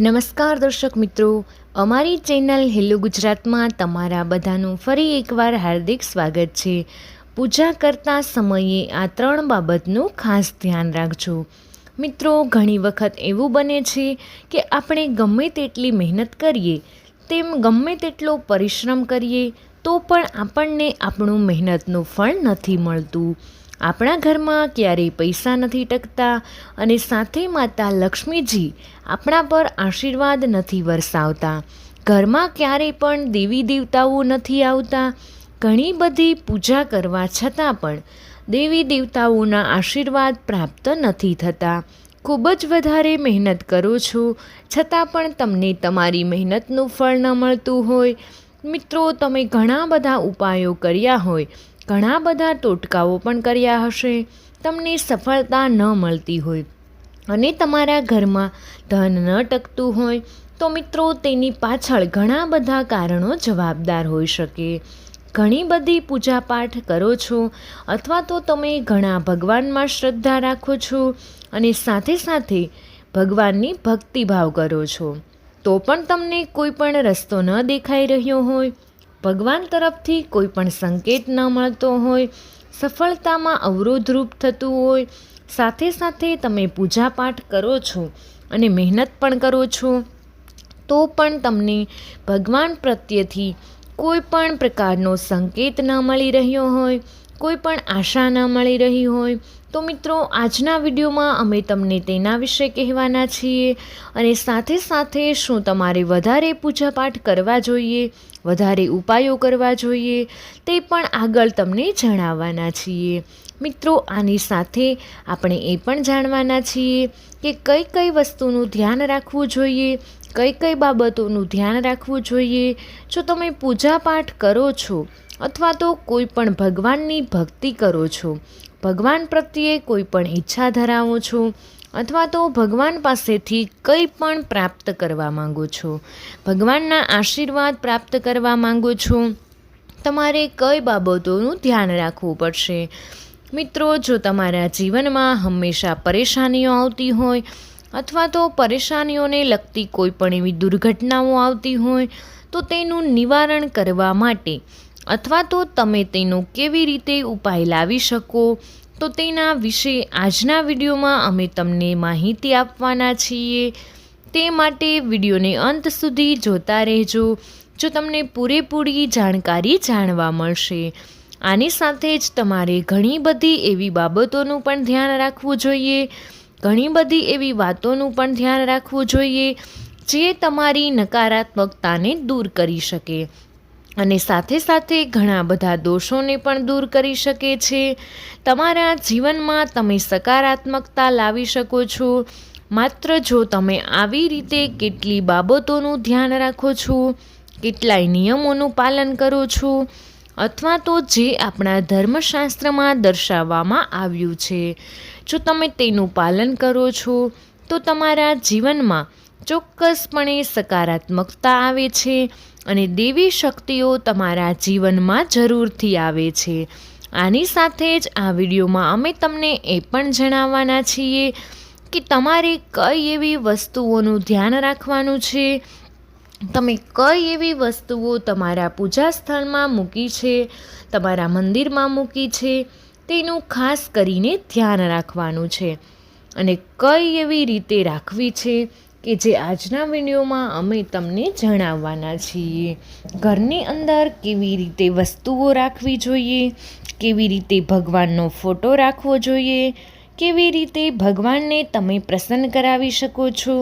નમસ્કાર દર્શક મિત્રો. અમારી ચેનલ હેલો ગુજરાતમાં તમારા બધાનું ફરી એકવાર હાર્દિક સ્વાગત છે. પૂજા કરતા સમયે આ ત્રણ બાબતનું ખાસ ધ્યાન રાખજો. મિત્રો, ઘણી વખત એવું બને છે કે આપણે ગમે તેટલી મહેનત કરીએ, તેમ ગમે તેટલો પરિશ્રમ કરીએ, તો પણ આપણને આપણું મહેનતનું ફળ નથી મળતું. આપણા ઘરમાં ક્યારેય પૈસા નથી ટકતા અને સાથે માતા લક્ષ્મીજી આપણા પર આશીર્વાદ નથી વરસાવતા. ઘરમાં ક્યારેય પણ દેવી દેવતાઓ નથી આવતા. ઘણી બધી પૂજા કરવા છતાં પણ દેવી દેવતાઓના આશીર્વાદ પ્રાપ્ત નથી થતા. ખૂબ જ વધારે મહેનત કરો છો. છતાં પણ તમને તમારી મહેનતનું ફળ ન મળતું હોય. મિત્રો, તમે ઘણા બધા ઉપાયો કર્યા હોય. ઘણા બધા ટોટકાઓ પણ કર્યા હશે. તમને સફળતા ન મળતી હોય અને તમારા ઘરમાં ધન ન ટકતું હોય, તો મિત્રો તેની પાછળ ઘણા બધા કારણો જવાબદાર હોઈ શકે. ઘણી બધી પૂજાપાઠ કરો છો અથવા તો તમે ઘણા ભગવાનમાં શ્રદ્ધા રાખો છો અને સાથે સાથે ભગવાનની ભક્તિભાવ કરો છો, તો પણ તમને કોઈ પણ રસ્તો ન દેખાઈ રહ્યો હોય. ભગવાન તરફથી કોઈ પણ સંકેત ન મળતો હોય, સફળતામાં અવરોધરૂપ થતું હોય, સાથે સાથે તમે પૂજાપાઠ કરો છો અને મહેનત પણ કરો છો, તો પણ તમને ભગવાન પ્રત્યેથી કોઈ પણ પ્રકારનો સંકેત ન મળી રહ્યો હોય, કોઈ પણ આશા ન મળી રહી હોય, તો મિત્રો આજના વિડીયોમાં અમે તમને તેના વિશે કહેવાના છીએ અને સાથે સાથે શું તમારે વધારે પૂજાપાઠ કરવા જોઈએ વધારે ઉપાયો કરવા જોઈએ, તે પણ આગળ તમને જણાવવાના છીએ. મિત્રો, આની સાથે આપણે એ પણ જાણવાના છીએ કે કઈ કઈ વસ્તુનું ધ્યાન રાખવું જોઈએ, કઈ કઈ બાબતોનું ધ્યાન રાખવું જોઈએ. જો તમે પૂજાપાઠ કરો છો અથવા તો કોઈ પણ ભગવાનની ભક્તિ કરો છો, ભગવાન પ્રત્યે કોઈ પણ ઈચ્છા ધરાવો છો અથવા તો ભગવાન પાસેથી કંઈ પણ પ્રાપ્ત કરવા માંગો છો. ભગવાનના આશીર્વાદ પ્રાપ્ત કરવા માંગો છો. તમારે કઈ બાબતોનું ધ્યાન રાખવું પડશે? મિત્રો, જો તમારા જીવનમાં હંમેશા પરેશાનીઓ આવતી હોય અથવા તો પરેશાનીઓને લગતી કોઈ પણ એવી દુર્ઘટનાઓ આવતી હોય, તો તેનું નિવારણ કરવા માટે અથવા તો તમે તેનો કેવી રીતે ઉપાય લાવી શકો? તો તેના વિશે આજના વિડીયોમાં અમે તમને માહિતી આપવાના છીએ. તે માટે વિડીયોને અંત સુધી જોતા રહેજો. જો તમને પૂરેપૂરી જાણકારી જાણવા મળશે, આની સાથે જ તમારે ઘણી બધી એવી બાબતોનું પણ ધ્યાન રાખવું જોઈએ, ઘણી બધી એવી વાતોનું પણ ધ્યાન રાખવું જોઈએ, જે તમારી નકારાત્મકતાને દૂર કરી શકે. અને સાથે સાથે ઘણા બધા દોષોને પણ દૂર કરી શકે છે. તમારા જીવનમાં તમે સકારાત્મકતા લાવી શકો છો. માત્ર જો તમે આવી રીતે કેટલી બાબતોનું ધ્યાન રાખો છો, કેટલાય નિયમોનું પાલન કરો છો, અથવા તો જે આપણા ધર્મશાસ્ત્રમાં દર્શાવવામાં આવ્યું છે, જો તમે તેનું પાલન કરો છો, તો તમારા જીવનમાં ચોક્કસપણે સકારાત્મકતા આવે છે અને દેવી શક્તિઓ તમારા જીવનમાં જરૂરથી આવે છે. આની સાથે જ આ વિડીયોમાં અમે તમને એ પણ જણાવવાના છીએ કે તમારે કઈ એવી વસ્તુઓનું ધ્યાન રાખવાનું છે? તમે કઈ એવી વસ્તુઓ તમારા પૂજા સ્થળમાં મૂકી છે? તમારા મંદિરમાં મૂકી છે? તેનું ખાસ કરીને ધ્યાન રાખવાનું છે. અને કઈ એવી રીતે રાખવી છે? કે જે આજના વિડીયોમાં અમે તમને જણાવવાના છીએ. ઘરની અંદર કેવી રીતે વસ્તુઓ રાખવી જોઈએ, કેવી રીતે ભગવાનનો ફોટો રાખવો જોઈએ, કેવી રીતે ભગવાનને તમે પ્રસન્ન કરાવી શકો છો,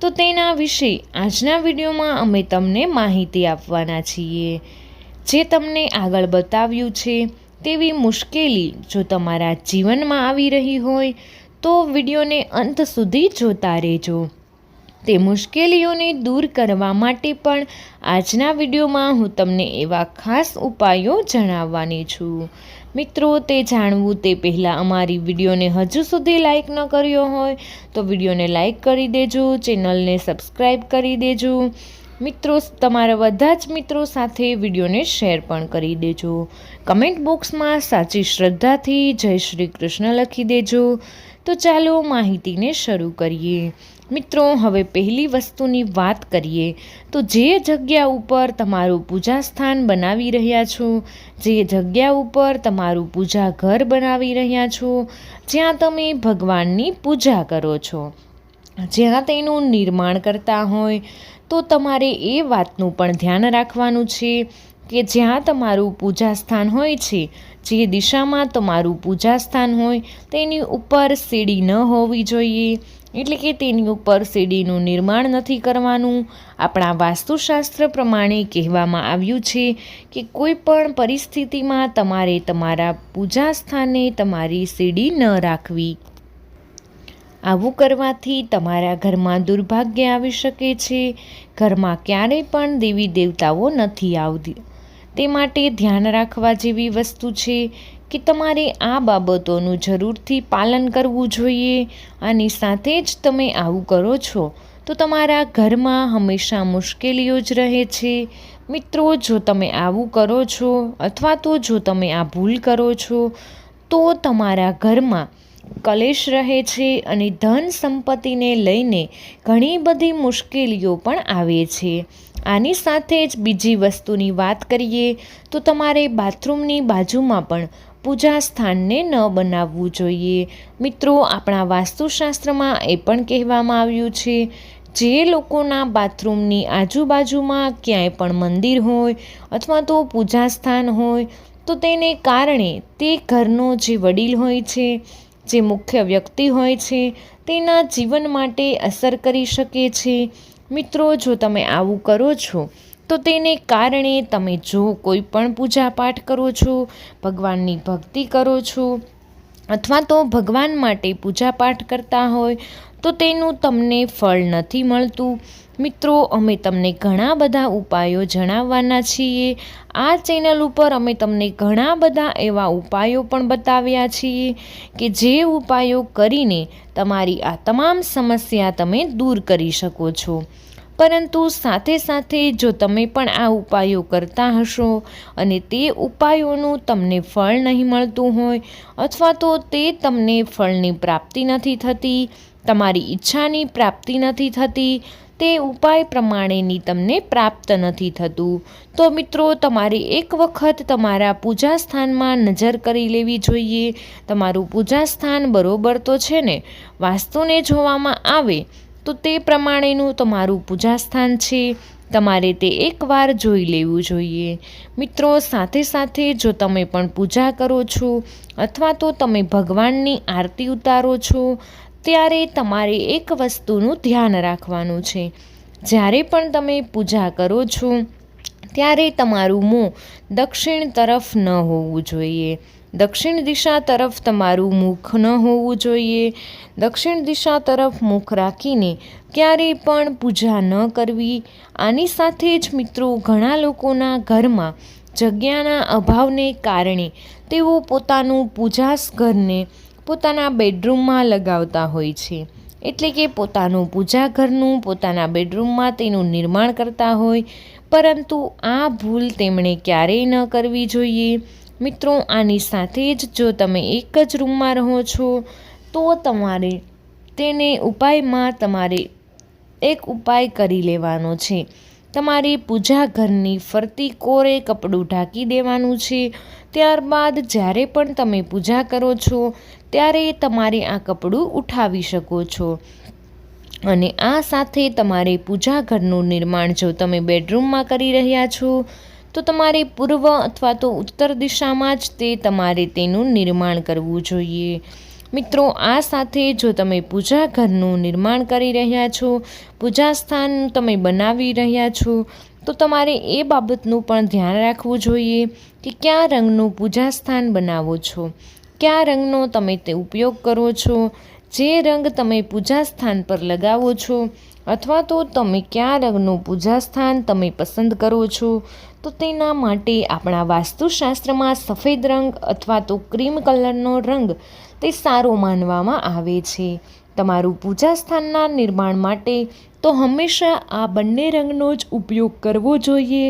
તો તેના વિશે આજના વિડીયોમાં અમે તમને માહિતી આપવાના છીએ. જે તમને આગળ બતાવ્યું છે તેવી મુશ્કેલી જો તમારા જીવનમાં આવી રહી હોય, તો વિડીયોને અંત સુધી જોતા રહેજો. તે મુશ્કેલીઓને દૂર કરવા માટે પણ આજના વિડીયોમાં હું તમને એવા ખાસ ઉપાયો જણાવવાની છું. મિત્રો, તે જાણવું તે પહેલાં અમારી વિડીયોને હજુ સુધી લાઈક ન કર્યો હોય તો વિડીયોને લાઇક કરી દેજો, ચેનલને સબસ્ક્રાઈબ કરી દેજો. મિત્રો, તમારા બધા જ મિત્રો સાથે વિડીયોને શેર પણ કરી દેજો. કમેન્ટ બોક્સમાં સાચી શ્રદ્ધાથી જય શ્રી કૃષ્ણ લખી દેજો. તો ચાલો માહિતીને શરૂ કરીએ. મિત્રો, હવે પહેલી વસ્તુની વાત કરીએ તો જે જગ્યા ઉપર તમારું પૂજા સ્થાન બનાવી રહ્યા છો, જે જગ્યા ઉપર તમારું પૂજા ઘર બનાવી રહ્યા છો, જ્યાં તમે ભગવાનની પૂજા કરો છો. જ્યાં તેનું નિર્માણ કરતા હોય, તો તમારે એ વાતનું પણ ધ્યાન રાખવાનું છે કે જ્યાં તમારું પૂજા સ્થાન હોય છે, જે દિશામાં તમારું પૂજા સ્થાન હોય, તેની ઉપર સીડી ન હોવી જોઈએ. એટલે કે તેની ઉપર સીડીનું નિર્માણ નથી કરવાનું. આપણા વાસ્તુશાસ્ત્ર પ્રમાણે કહેવામાં આવ્યું છે કે કોઈ પણ પરિસ્થિતિમાં તમારે તમારા પૂજા સ્થાને તમારી સીડી ન રાખવી. આવું કરવાથી તમારા ઘરમાં દુર્ભાગ્ય આવી શકે છે. ઘરમાં ક્યારેય પણ દેવી દેવતાઓ નથી આવતી. તે માટે ધ્યાન રાખવા જેવી વસ્તુ છે કે તમારે આ બાબતોનું જરૂરથી પાલન કરવું જોઈએ આની સાથે જ તમે આવું કરો છો, તો તમારા ઘરમાં હંમેશા મુશ્કેલીઓ જ રહે છે. મિત્રો, જો તમે આવું કરો છો અથવા તો જો તમે આ ભૂલ કરો છો, તો તમારા ઘરમાં કલેશ રહે છે અને ધન સંપત્તિને લઈને ઘણી બધી મુશ્કેલીઓ પણ આવે છે. આની સાથે જ બીજી વસ્તુની વાત કરીએ, તો તમારે બાથરૂમની બાજુમાં પણ પૂજા સ્થાનને ન બનાવવું જોઈએ. મિત્રો, આપણા વાસ્તુશાસ્ત્રમાં એ પણ કહેવામાં આવ્યું છે, જે લોકોના બાથરૂમની આજુબાજુમાં ક્યાંય પણ મંદિર હોય અથવા તો પૂજા સ્થાન હોય, તો તેને કારણે તે ઘરનો જે વડીલ હોય છે, જે મુખ્ય વ્યક્તિ હોય છે, તેના જીવન માટે અસર કરી શકે છે. મિત્રો, જો તમે આવું કરો છો તો તેને કારણે તમે જો કોઈ પણ પૂજા પાઠ કરો છો, ભગવાનની ભક્તિ કરો છો, અથવા તો ભગવાન માટે પૂજા પાઠ કરતા હોય, તો તેનું તમને ફળ નથી મળતું. મિત્રો, અમે તમને ઘણા બધા ઉપાયો જણાવવાના છીએ. આ ચેનલ ઉપર અમે તમને ઘણા બધા એવા ઉપાયો પણ બતાવ્યા છીએ કે જે ઉપાયો કરીને તમારી આ તમામ સમસ્યા તમે દૂર કરી શકો છો. પરંતુ સાથે સાથે જો તમે પણ આ ઉપાયો કરતા હશો અને તે ઉપાયોનું તમને ફળ નહીં મળતું હોય અથવા તો તે તમને ફળની પ્રાપ્તિ નથી થતી, તમારી ઈચ્છાની પ્રાપ્તિ નથી થતી, તે ઉપાય પ્રમાણેની તમને પ્રાપ્ત નથી થતું, તો મિત્રો તમારે એક વખત તમારા પૂજા સ્થાનમાં નજર કરી લેવી જોઈએ. તમારું પૂજા સ્થાન બરોબર તો છે ને? વાસ્તુને જોવામાં આવે તો તે પ્રમાણેનું તમારું પૂજાસ્થાન છે. તમારે તે એકવાર જોઈ લેવું જોઈએ. મિત્રો, સાથે સાથે જો તમે પણ પૂજા કરો છો અથવા તો તમે ભગવાનની આરતી ઉતારો છો, ત્યારે તમારે એક વસ્તુનું ધ્યાન રાખવાનું છે. જ્યારે પણ તમે પૂજા કરો છો, ત્યારે તમારું મોં દક્ષિણ તરફ ન હોવું જોઈએ. દક્ષિણ દિશા તરફ તમારું મુખ ન હોવું જોઈએ. દક્ષિણ દિશા તરફ મુખ રાખીને ક્યારેય પણ પૂજા ન કરવી. આની સાથે જ મિત્રો ઘણા લોકોના ઘરમાં જગ્યાના અભાવને કારણે તેઓ પોતાનું પૂજાસ ઘરને પોતાના બેડરૂમમાં લગાવતા હોય છે. એટલે કે પોતાનું પૂજા ઘરનું પોતાના બેડરૂમમાં તેનું નિર્માણ કરતા હોય. પરંતુ આ ભૂલ તેમણે ક્યારેય ન કરવી જોઈએ. મિત્રો, આની સાથે જ જો તમે એક જ રૂમમાં રહો છો, તો તમારે તેને ઉપાયમાં તમારે એક ઉપાય કરી લેવાનો છે. તમારે પૂજા ઘરની ફરતી કોરે કપડું ઢાંકી દેવાનું છે. ત્યારબાદ જ્યારે પણ તમે પૂજા કરો છો, ત્યારે તમારે આ કપડું ઉઠાવી શકો છો. અને આ સાથે તમારે પૂજા ઘરનું નિર્માણ જો તમે બેડરૂમમાં કરી રહ્યા છો તો તમારે પૂર્વ અથવા તો ઉત્તર દિશામાં જ તે તમારે તેનું નિર્માણ કરવું જોઈએ. મિત્રો, આ સાથે જો તમે પૂજા ઘરનું નિર્માણ કરી રહ્યા છો, પૂજા સ્થાન તમે બનાવી રહ્યા છો, તો તમારે એ બાબતનું પણ ધ્યાન રાખવું જોઈએ કે કયા રંગનું પૂજા સ્થાન બનાવો છો, કયા રંગનો તમે તે ઉપયોગ કરો છો, જે રંગ તમે પૂજા સ્થાન પર લગાવો છો, અથવા તો તમે કયા રંગનું પૂજા સ્થાન તમે પસંદ કરો છો તો તેના માટે આપણા વાસ્તુશાસ્ત્રમાં સફેદ રંગ અથવા તો ક્રીમ કલરનો રંગ તે સારો માનવામાં આવે છે. તમારું પૂજા સ્થાનના નિર્માણ માટે તો હંમેશા આ બંને રંગનો જ ઉપયોગ કરવો જોઈએ.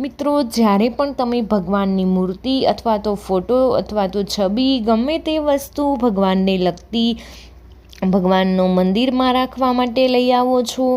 મિત્રો, જ્યારે પણ તમે ભગવાનની મૂર્તિ અથવા તો ફોટો અથવા તો છબી ગમે તે વસ્તુ ભગવાનને લગતી ભગવાનનો મંદિરમાં રાખવા માટે લઈ આવો છો,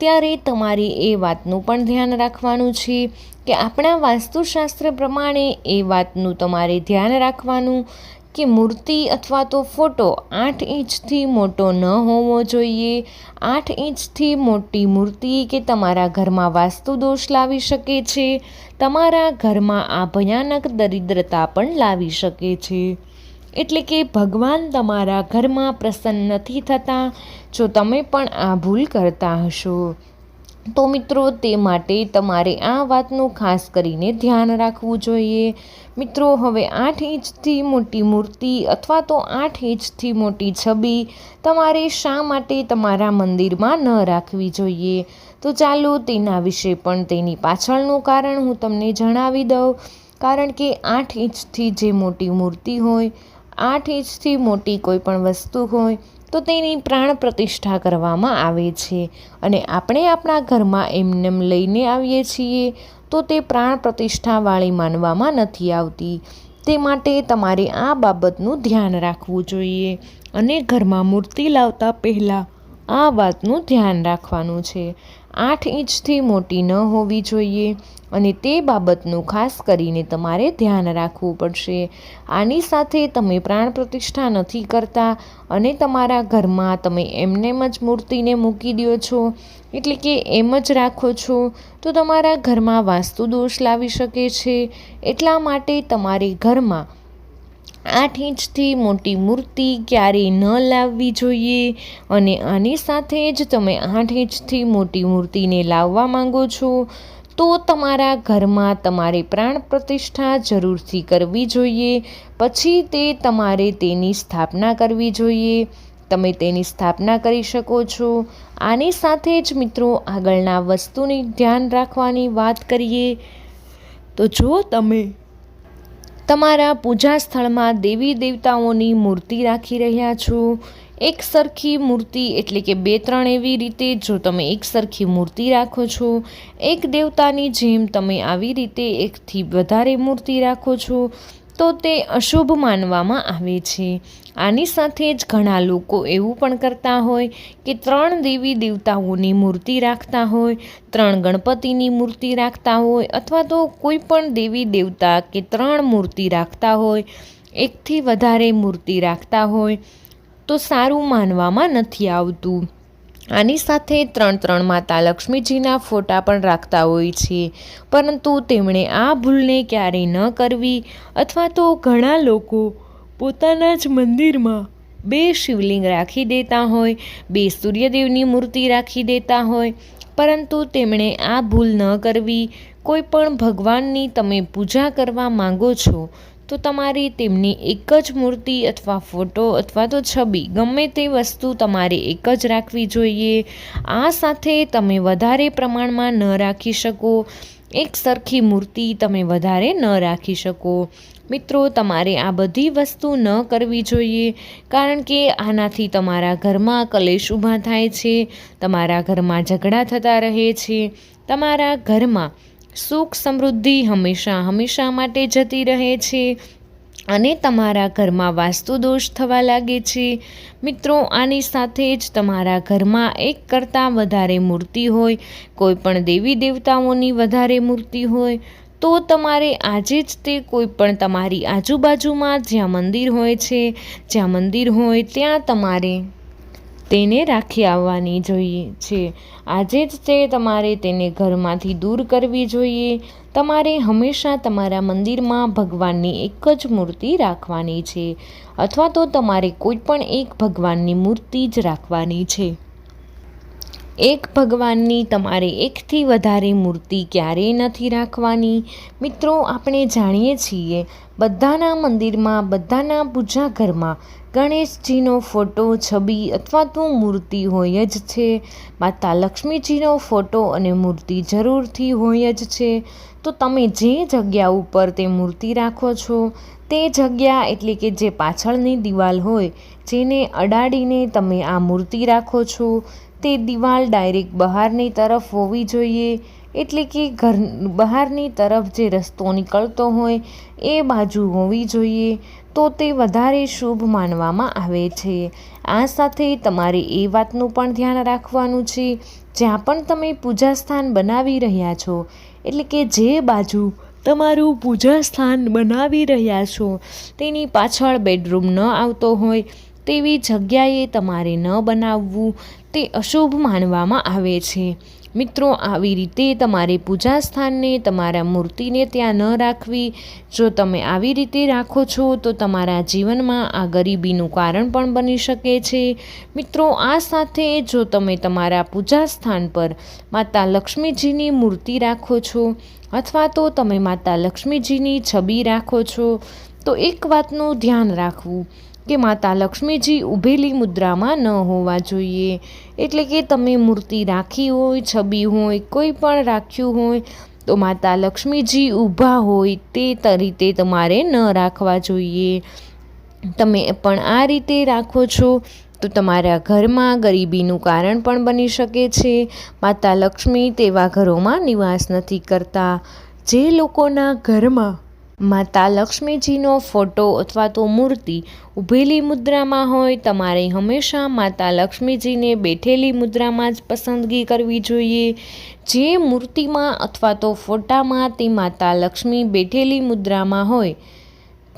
ત્યારે તમારે એ વાતનું પણ ધ્યાન રાખવાનું છે. કે આપણા વાસ્તુશાસ્ત્ર પ્રમાણે એ વાતનું તમારે ધ્યાન રાખવાનું કે મૂર્તિ અથવા તો ફોટો આઠ ઇંચથી મોટો ન હોવો જોઈએ. આઠ ઇંચથી મોટી મૂર્તિ કે તમારા ઘરમાં વાસ્તુ દોષ લાવી શકે છે. તમારા ઘરમાં આ ભયાનક દરિદ્રતા પણ લાવી શકે છે. એટલે કે ભગવાન તમારા ઘરમાં પ્રસન્ન નથી થતા. જો તમે પણ આ ભૂલ કરતા હશો તો મિત્રો, તે માટે તમારે આ વાતનું ખાસ કરીને ધ્યાન રાખવું જોઈએ. મિત્રો, હવે આઠ ઇંચથી મોટી મૂર્તિ અથવા તો આઠ ઇંચથી મોટી છબી તમારે શા માટે તમારા મંદિરમાં ન રાખવી જોઈએ? તો ચાલો તેના વિશે પણ તેની પાછળનું કારણ હું તમને જણાવી દઉં. કારણ કે આઠ ઇંચથી જે મોટી મૂર્તિ હોય, આઠ ઇંચથી મોટી કોઈ પણ વસ્તુ હોય તો તેની પ્રાણ પ્રતિષ્ઠા કરવામાં આવે છે. અને આપણે આપણા ઘરમાં એમનેમ લઈને આવીએ છીએ, તો તે પ્રાણ પ્રતિષ્ઠાવાળી માનવામાં નથી આવતી. તે માટે તમારે આ બાબતનું ધ્યાન રાખવું જોઈએ અને ઘરમાં મૂર્તિ લાવતા પહેલાં આ વાતનું ધ્યાન રાખવાનું છે. આઠ ઇંચથી મોટી ન હોવી જોઈએ અને તે બાબતનું ખાસ કરીને તમારે ધ્યાન રાખવું પડશે. આની સાથે તમે પ્રાણ પ્રતિષ્ઠા નથી કરતા અને તમારા ઘરમાં તમે એમનેમ જ મૂર્તિને મૂકી દો છો, એટલે કે એમ જ રાખો છો, તો તમારા ઘરમાં વાસ્તુ દોષ લાવી શકે છે. એટલા માટે તમારે ઘરમાં આઠ ઇંચથી મોટી મૂર્તિ ક્યારેય ન લાવવી જોઈએ અને આની સાથે જ તમે આઠ ઇંચથી મોટી મૂર્તિને લાવવા માંગો છો, તો તમારા ઘરમાં તમારે પ્રાણ પ્રતિષ્ઠા જરૂરથી કરવી જોઈએ, પછી તે તમારે તેની સ્થાપના કરવી જોઈએ. તમે તેની સ્થાપના કરી શકો છો. આની સાથે જ મિત્રો આગળના વસ્તુની ધ્યાન રાખવાની વાત કરીએ. તો જો તમે તમારા પૂજા સ્થળમાં દેવી દેવતાઓની મૂર્તિ રાખી રહ્યા છો? એક સરખી મૂર્તિ એટલે કે બે ત્રણ એવી રીતે જો તમે એક સરખી મૂર્તિ રાખો છો, એક દેવતાની જેમ તમે આવી રીતે એકથી વધારે મૂર્તિ રાખો છો, તો તે અશુભ માનવામાં આવે છે. આની સાથે જ ઘણા લોકો એવું પણ કરતા હોય કે ત્રણ દેવી દેવતાઓની મૂર્તિ રાખતા હોય, ત્રણ ગણપતિની મૂર્તિ રાખતા હોય અથવા તો કોઈ પણ દેવી દેવતા કે ત્રણ મૂર્તિ રાખતા હોય, એકથી વધારે મૂર્તિ રાખતા હોય, તો સારું માનવામાં નથી આવતું. આની સાથે ત્રણ ત્રણ માતા લક્ષ્મીજીના ફોટા પણ રાખતા હોય છે, પરંતુ તેમણે આ ભૂલને ક્યારેય ન કરવી અથવા તો ઘણા લોકો પોતાના જ મંદિરમાં બે શિવલિંગ રાખી દેતા હોય, બે સૂર્યદેવની મૂર્તિ રાખી દેતા હોય, પરંતુ તેમણે આ ભૂલ ન કરવી. કોઈ પણ ભગવાનની તમે પૂજા કરવા માંગો છો, તો તમારે તેમની એક જ મૂર્તિ અથવા ફોટો અથવા તો છબી, ગમે તે વસ્તુ તમારે એક જ રાખવી જોઈએ. આ સાથે તમે વધારે પ્રમાણમાં ન રાખી શકો. એક સરખી મૂર્તિ તમે વધારે ન રાખી શકો. મિત્રો, તમારે આ બધી વસ્તુ ન કરવી જોઈએ, કારણ કે આનાથી તમારા ઘરમાં કલેશ ઊભા થાય છે, તમારા ઘરમાં ઝઘડા થતા રહે છે, તમારા ઘરમાં સુખ સમૃદ્ધિ હંમેશા હંમેશા માટે જતી રહે છે અને તમારા ઘરમાં વાસ્તુ દોષ થવા લાગે છે. મિત્રો, આની સાથે જ તમારા ઘરમાં એક કરતાં વધારે મૂર્તિ હોય, કોઈ પણ દેવી દેવતાઓની વધારે મૂર્તિ હોય, તો તમારે આજે જ તે કોઈ પણ તમારી આજુબાજુમાં જ્યાં મંદિર હોય છે, જ્યાં મંદિર હોય ત્યાં તમારે તેને રાખી આવવાની જોઈએ છે. આજે જ તે તમારે તેને ઘરમાંથી દૂર કરવી જોઈએ. તમારે હંમેશા તમારા મંદિરમાં ભગવાનની એક જ મૂર્તિ રાખવાની છે. અથવા તો તમારે કોઈ પણ એક ભગવાનની મૂર્તિ જ રાખવાની છે. એક ભગવાનની તમારે એકથી વધારે મૂર્તિ ક્યારેય નથી રાખવાની. મિત્રો, આપણે જાણીએ છીએ, બધાના મંદિરમાં, બધાના પૂજા ઘરમાં ગણેશજીનો ફોટો, છબી અથવા તો મૂર્તિ હોય જ છે. માતા લક્ષ્મીજીનો ફોટો અને મૂર્તિ જરૂરથી હોય જ છે. તો તમે જે જગ્યા ઉપર તે મૂર્તિ રાખો છો, તે જગ્યા એટલે કે જે પાછળની દિવાલ હોય, જેને અડાડીને તમે આ મૂર્તિ રાખો છો, તે દિવાલ ડાયરેક્ટ બહારની તરફ હોવી જોઈએ, એટલે કે ઘર, બહારની તરફ જે રસ્તો નીકળતો હોય, એ બાજુ હોવી જોઈએ, તો તે વધારે શુભ માનવામાં આવે છે. આ સાથે તમારે એ વાતનું પણ ધ્યાન રાખવાનું છે, જ્યાં પણ તમે પૂજા સ્થાન બનાવી રહ્યા છો એટલે કે જે બાજુ તમારું પૂજા સ્થાન બનાવી રહ્યા છો, તેની પાછળ બેડરૂમ ન આવતો હોય તેવી જગ્યાએ તમારે ન બનાવવું તે અશુભ માનવામાં આવે છે. મિત્રો, આવી રીતે તમારે પૂજા સ્થાનને, તમારા મૂર્તિને ત્યાં ન રાખવી. જો તમે આવી રીતે રાખો છો, તો તમારા જીવનમાં આ ગરીબીનું કારણ પણ બની શકે છે. મિત્રો, આ સાથે જો તમે તમારા પૂજા સ્થાન પર માતા લક્ષ્મીજીની મૂર્તિ રાખો છો, અથવા તો તમે માતા લક્ષ્મીજીની છબી રાખો છો, તો એક વાતનું ધ્યાન રાખવું. કે માતા લક્ષ્મીજી ઊભેલી મુદ્રામાં ન હોવા જોઈએ. એટલે કે તમે મૂર્તિ રાખી હોય, છબી હોય, કોઈ પણ રાખ્યું હોય, તો માતા લક્ષ્મીજી ઊભા હોય તે રીતે તમારે ન રાખવા જોઈએ. તમે પણ આ રીતે રાખો છો, તો તમારા ઘરમાં ગરીબીનું કારણ પણ બની શકે છે. માતા લક્ષ્મી તેવા ઘરોમાં નિવાસ નથી કરતા. જે લોકોના ઘરમાં માતા લક્ષ્મીજીનો ફોટો અથવા તો મૂર્તિ ઊભેલી મુદ્રામાં હોય, તમારે હંમેશા માતા લક્ષ્મીજીને બેઠેલી મુદ્રામાં જ પસંદગી કરવી જોઈએ. જે મૂર્તિમાં અથવા તો ફોટામાં તે માતા લક્ષ્મી બેઠેલી મુદ્રામાં હોય,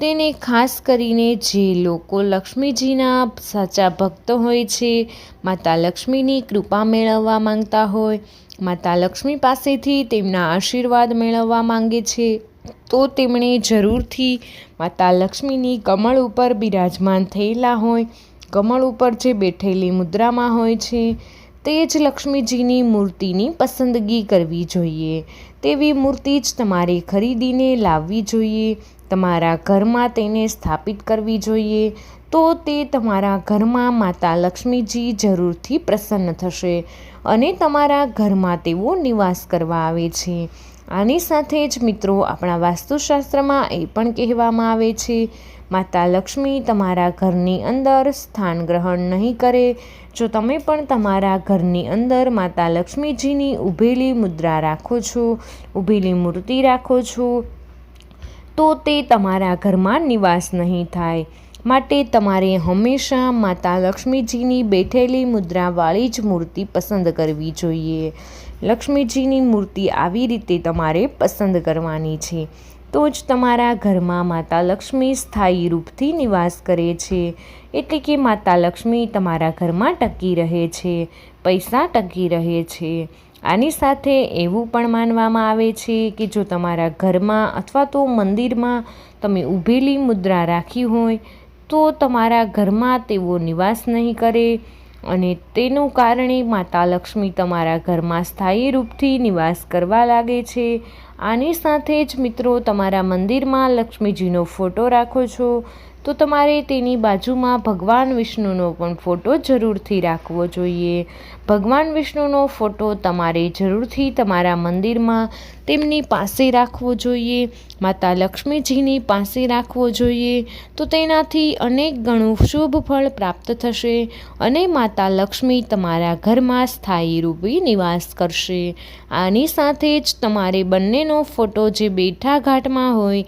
તેને ખાસ કરીને જે લોકો લક્ષ્મીજીના સાચા ભક્ત હોય છે, માતા લક્ષ્મીની કૃપા મેળવવા માંગતા હોય, માતા લક્ષ્મી પાસેથી તેમના આશીર્વાદ મેળવવા માંગે છે. તો તેમણે જરૂરથી માતા લક્ષ્મીની કમળ ઉપર બિરાજમાન થયેલા હોય. કમળ ઉપર જે બેઠેલી મુદ્રામાં હોય છે, તે જ લક્ષ્મીજીની મૂર્તિની પસંદગી કરવી જોઈએ. તેવી મૂર્તિ જ તમારે ખરીદીને લાવવી જોઈએ. તમારા ઘરમાં તેને સ્થાપિત કરવી જોઈએ. તો તે તમારા ઘરમાં માતા લક્ષ્મીજી જરૂરથી પ્રસન્ન થશે અને તમારા ઘરમાં તેઓ નિવાસ કરવા આવે છે. આની સાથે જ મિત્રો આપણા વાસ્તુશાસ્ત્રમાં એ પણ કહેવામાં આવે છે, માતા લક્ષ્મી તમારા ઘરની અંદર સ્થાન ગ્રહણ નહીં કરે. જો તમે પણ તમારા ઘરની અંદર માતા લક્ષ્મીજીની ઊભેલી મુદ્રા રાખો છો, ઊભેલી મૂર્તિ રાખો છો, તો તે તમારા ઘરમાં નિવાસ નહીં થાય. માટે તમારે હંમેશા માતા લક્ષ્મીજીની બેઠેલી મુદ્રાવાળી જ મૂર્તિ પસંદ કરવી જોઈએ. લક્ષ્મીજીની મૂર્તિ આવી રીતે તમારે પસંદ કરવાની છે. તો જ તમારા ઘરમાં માતા લક્ષ્મી સ્થાયી રૂપથી નિવાસ કરે છે. એટલે કે માતા લક્ષ્મી તમારા ઘરમાં ટકી રહે છે, પૈસા ટકી રહે છે. આની સાથે એવું પણ માનવામાં આવે છે કે જો તમારા ઘરમાં અથવા તો મંદિરમાં તમે ઊભેલી મુદ્રા રાખી હોય, તો તમારા ઘરમાં તેઓ નિવાસ નહીં કરે. અને તેનું કારણે માતા લક્ષ્મી તમારા ઘરમાં સ્થાયી રૂપથી નિવાસ કરવા લાગે છે. આની સાથે જ મિત્રો તમારા મંદિરમાં લક્ષ્મીજીનો ફોટો રાખો છો. તો તમારે તેની બાજુમાં ભગવાન વિષ્ણુનો પણ ફોટો જરૂરથી રાખવો જોઈએ. ભગવાન વિષ્ણુનો ફોટો તમારે જરૂરથી તમારા મંદિરમાં તેમની પાસે રાખવો જોઈએ. માતા લક્ષ્મીજીની પાસે રાખવો જોઈએ. તો તેનાથી અનેક ગણું શુભ ફળ પ્રાપ્ત થશે અને માતા લક્ષ્મી તમારા ઘરમાં સ્થાયી રૂપી નિવાસ કરશે. આની સાથે જ તમારે બંનેનો ફોટો જે બેઠા ઘાટમાં હોય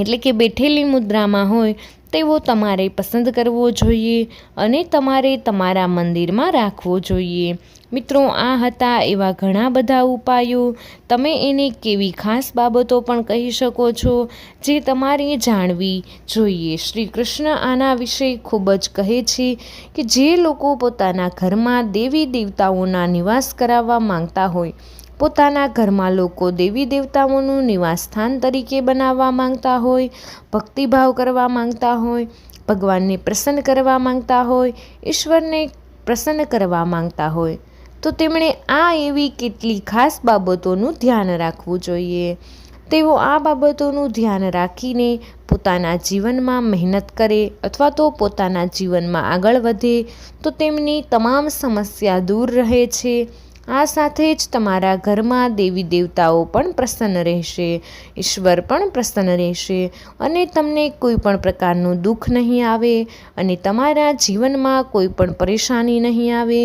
એટલે કે બેઠેલી મુદ્રામાં હોય, તેવો તમારે પસંદ કરવો જોઈએ અને તમારે તમારા મંદિરમાં રાખવો જોઈએ. મિત્રો, આ હતા એવા ઘણા બધા ઉપાયો. તમે એને કેવી ખાસ બાબતો પણ કહી શકો છો, જે તમારે જાણવી જોઈએ. શ્રી કૃષ્ણ આના વિશે ખૂબ જ કહે છે કે જે લોકો પોતાના ઘરમાં દેવી દેવતાઓના નિવાસ કરાવવા માંગતા હોય પોતાના ઘરમાં લોકો દેવી દેવતાઓનું નિવાસસ્થાન તરીકે બનાવવા માંગતા હોય, ભક્તિભાવ કરવા માંગતા હોય, ભગવાનને પ્રસન્ન કરવા માંગતા હોય, ઈશ્વરને પ્રસન્ન કરવા માંગતા હોય. તો તેમણે આ એવી કેટલી ખાસ બાબતોનું ધ્યાન રાખવું જોઈએ. તેઓ આ બાબતોનું ધ્યાન રાખીને પોતાના જીવનમાં મહેનત કરે અથવા તો પોતાના જીવનમાં આગળ વધે તો તેમની તમામ સમસ્યા દૂર રહે છે. આ સાથે જ તમારા ઘરમાં દેવી દેવતાઓ પણ પ્રસન્ન રહેશે, ઈશ્વર પણ પ્રસન્ન રહેશે અને તમને કોઈ પણ પ્રકારનું દુઃખ નહીં આવે અને તમારા જીવનમાં કોઈ પણ પરેશાની નહીં આવે,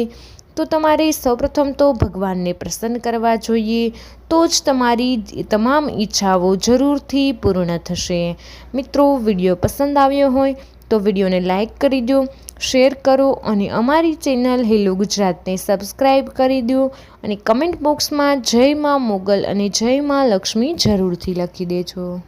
તો તમારે સૌપ્રથમ તો ભગવાનને પ્રસન્ન કરવા જોઈએ, તો જ તમારી તમામ ઈચ્છાઓ જરૂરથી પૂર્ણ થશે. મિત્રો, વીડિયો પસંદ આવ્યો હોય તો વિડીયોને લાઇક કરી દો શેર કરો અને અમારી ચેનલ હેલો ગુજરાતને સબસ્ક્રાઈબ કરી દો અને કમેન્ટ બોક્સમાં જય માં મોગલ અને જય માં લક્ષ્મી જરૂરથી લખી દેજો.